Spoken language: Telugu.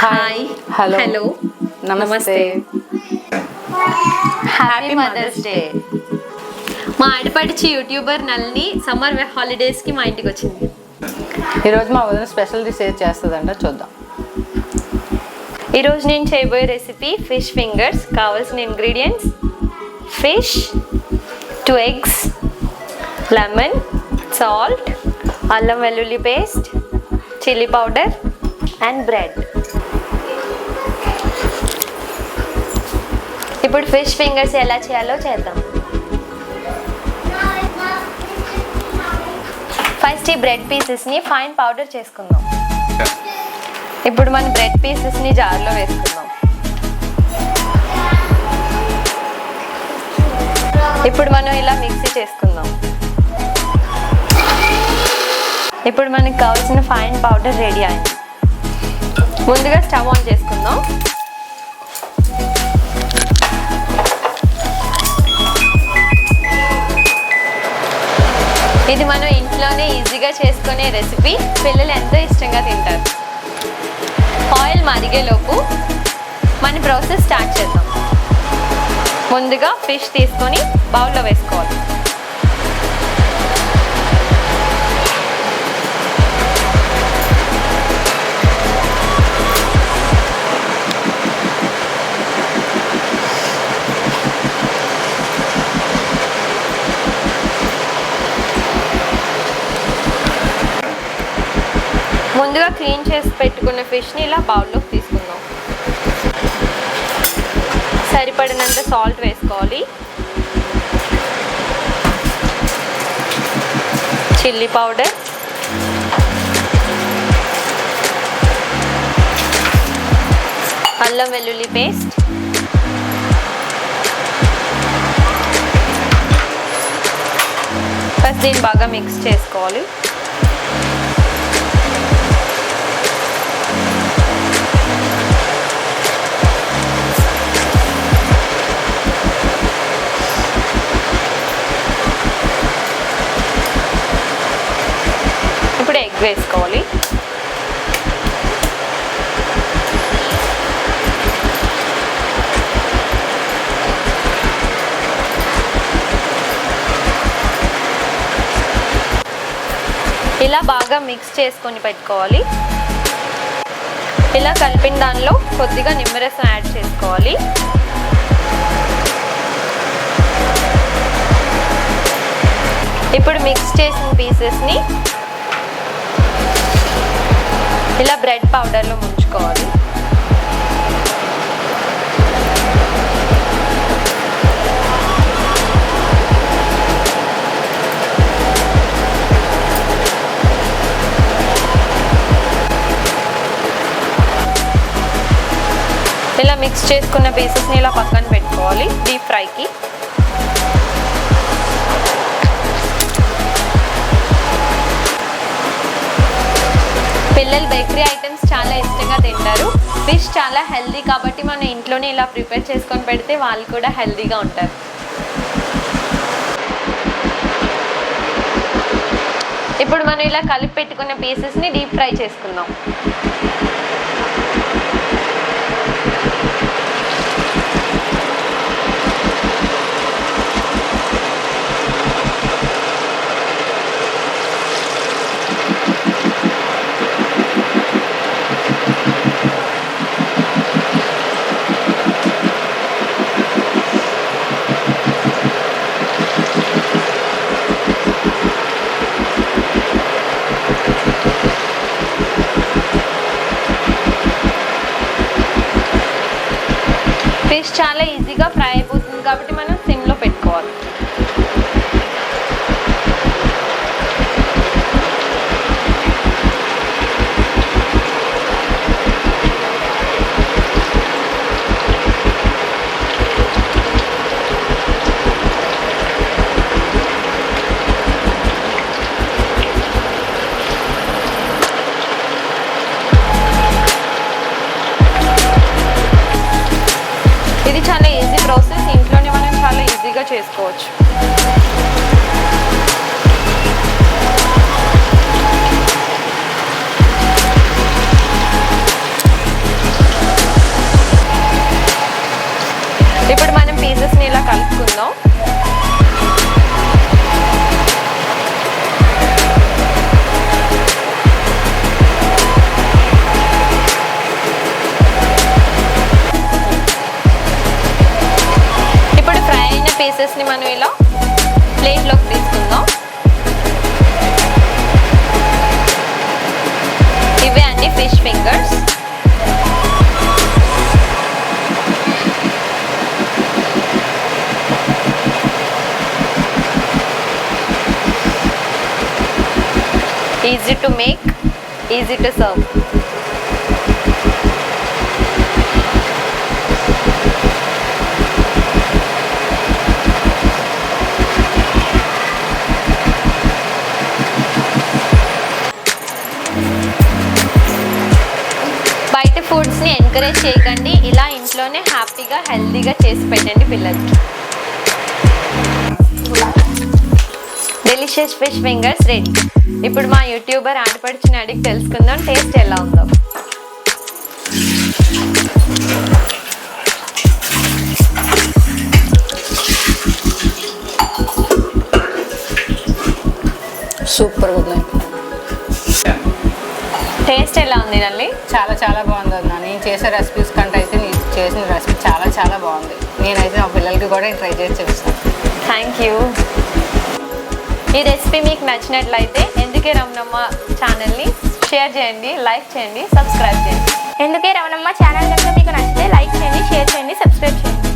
హాయ్ హలో హలో నమస్తే హ్యాపీ మదర్స్ డే మా ఆడపడిచి యూట్యూబర్ నల్ని సమ్మర్ హాలిడేస్కి మా ఇంటికి వచ్చింది. ఈరోజు మా వదిన స్పెషల్ డిష్ ఏది చేస్తుందంట చూద్దాం. ఈరోజు నేను చేయబోయే రెసిపీ ఫిష్ ఫింగర్స్. కావాల్సిన ingredients fish two eggs lemon salt అల్లం వెల్లుల్లి paste chilli powder and bread. ఇప్పుడు ఫిష్ ఫింగర్స్ ఎలా చేయాలో చేద్దాం. ఫస్ట్ ఈ బ్రెడ్ పీసెస్ని ఫైన్ పౌడర్ చేసుకుందాం. ఇప్పుడు మన బ్రెడ్ పీసెస్ని జార్లో వేసుకుందాం. ఇప్పుడు మనం ఇలా మిక్సీ చేసుకుందాం. ఇప్పుడు మనకి కావాల్సిన ఫైన్ పౌడర్ రెడీ అయింది ముందుగా స్టవ్ ఆన్ చేసుకుందాం. ఇది మనం ఇంట్లోనే ఈజీగా చేసుకునే రెసిపీ పిల్లలు ఎంతో ఇష్టంగా తింటారు. ఆయిల్ మరిగేలోపు మన ప్రాసెస్ స్టార్ట్ చేద్దాం. ముందుగా ఫిష్ తీసుకొని బౌల్లో వేసుకోవాలి. ముందుగా క్లీన్ చేసి పెట్టుకున్న ఫిష్ని ఇలా బౌల్లోకి తీసుకుందాం. సరిపడినంత సాల్ట్ వేసుకోవాలి. చిల్లీ పౌడర్ అల్లం వెల్లుల్లి పేస్ట్ ఫస్ట్ దీన్ని బాగా మిక్స్ చేసుకోవాలి. వేసుకోవాలి. ఇలా బాగా మిక్స్ చేసుకొని పెట్టుకోవాలి. ఇలా కలిపిన దానిలో కొద్దిగా నిమ్మరసం యాడ్ చేసుకోవాలి. ఇప్పుడు మిక్స్ చేసిన పీసెస్ని ఇలా బ్రెడ్ పౌడర్లో ముంచుకోవాలి. ఇలా మిక్స్ చేసుకున్న పీసెస్ని ఇలా పక్కన పెట్టుకోవాలి డీప్ ఫ్రైకి పిల్లలు బేకరీ ఐటమ్స్ చాలా ఇష్టంగా తింటారు. ఫిష్ చాలా హెల్దీ కాబట్టి మనం ఇంట్లోనే ఇలా ప్రిపేర్ చేసుకొని పెడితే వాళ్ళు కూడా హెల్దీగా ఉంటారు. ఇప్పుడు మనం ఇలా కలిపి పెట్టుకున్న పీసెస్ని డీప్ ఫ్రై చేసుకుందాం. ఫిష్ చాలా ఈజీగా ఫ్రై అయిపోతుంది. కాబట్టి మనం హ్యాపీగా చేసుకోవచ్చు. పీసెస్ని మనం ఇలా ప్లేట్లోకి తీసుకుందాం. ఇవే అన్ని fish fingers. Easy to make easy to serve ఫుడ్స్ని encourage చేయకండి. ఇలా ఇంట్లోనే హ్యాపీగా హెల్తీగా చేసి పెట్టండి పిల్లలకి. డెలిషియస్ ఫిష్ ఫింగర్స్ రెడీ ఇప్పుడు మా యూట్యూబర్ ఆడపడిచిన అడిగి తెలుసుకుందాం టేస్ట్ ఎలా ఉందో. సూపర్ ఉంది టేస్ట్ ఎలా ఉంది నల్లి? చాలా చాలా బాగుంది వదిన నేను చేసే రెసిపీస్ కంటే అయితే నీ చేసిన రెసిపీ చాలా చాలా బాగుంది. నేనైతే మా పిల్లలకి కూడా ట్రై చేసి చూపిస్తాను. థ్యాంక్ యూ ఈ రెసిపీ మీకు నచ్చినట్లయితే ఎందుకే రమణమ్మ ఛానల్ని షేర్ చేయండి లైక్ చేయండి సబ్స్క్రైబ్ చేయండి. ఎందుకే రవణమ్మ ఛానల్ కనుక మీకు నచ్చితే లైక్ చేయండి షేర్ చేయండి సబ్స్క్రైబ్ చేయండి.